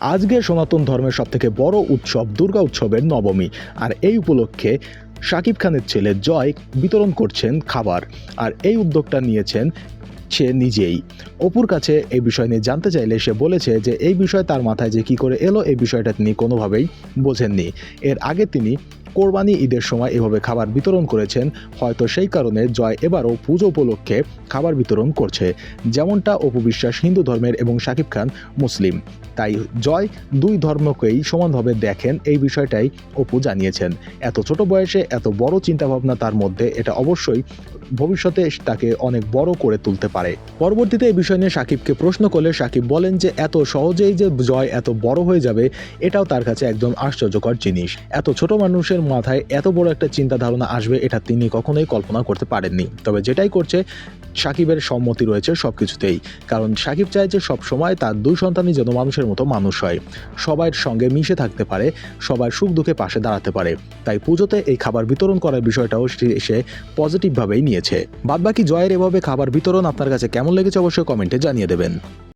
আজকে সনাতন ধর্মের সবথেকে বড় উৎসব দুর্গা উৎসবের নবমী। আর এই উপলক্ষে শাকিব খানের ছেলে জয় বিতরণ করছেন খাবার। আর এই উদ্যোগটা নিয়েছেন সে নিজেই। অপুর কাছে এই বিষয় নিয়ে জানতে চাইলে সে বলেছে যে, এই বিষয় তার মাথায় যে কি করে এলো, এই বিষয়টা তিনি কোনোভাবেই বোঝেননি। এর আগে তিনি কোরবানি ঈদের সময় এভাবে খাবার বিতরণ করেছেন, হয়তো সেই কারণে জয় এবারও পুজো উপলক্ষে খাবার বিতরণ করছে। যেমনটা অপু বিশ্বাস হিন্দু ধর্মের এবং শাকিব খান মুসলিম। তাই জয় দুই ধর্মকেই সমানভাবে দেখেন এই বিষয়টাই অপু জানিয়েছেন। এত ছোট বয়সে এত বড় চিন্তাভাবনা তার মধ্যে, এটা অবশ্যই ভবিষ্যতে তাকে অনেক বড় করে তুলতে পারে। পরবর্তীতে এই বিষয় নিয়ে সাকিবকে প্রশ্ন করলে সাকিব বলেন যে, এত সহজেই যে জয় এত বড় হয়ে যাবে, এটাও তার কাছে একদম আশ্চর্যকর জিনিস। এত ছোট মানুষের মাথায় এত বড় একটা চিন্তা ধারণা আসবে, এটা তিনি কখনোই কল্পনা করতে পারেননি। তবে যেটাই করছে, সাকিবের সম্মতি রয়েছে সব কিছুতেই কারণ সাকিব চায় যে সব সময় তার দুই সন্তানই যেন মানুষের মতো মানুষ হয়। সবার সঙ্গে মিশে থাকতে পারে সবার সুখ দুঃখে পাশে দাঁড়াতে পারে। তাই পুজোতে এই খাবার বিতরণ করার বিষয়টাও সে পজিটিভভাবেই নিয়েছে। বাদবাকি জয়ের এভাবে খাবার বিতরণ আপনার কাছে কেমন লেগেছে অবশ্যই কমেন্টে জানিয়ে দেবেন।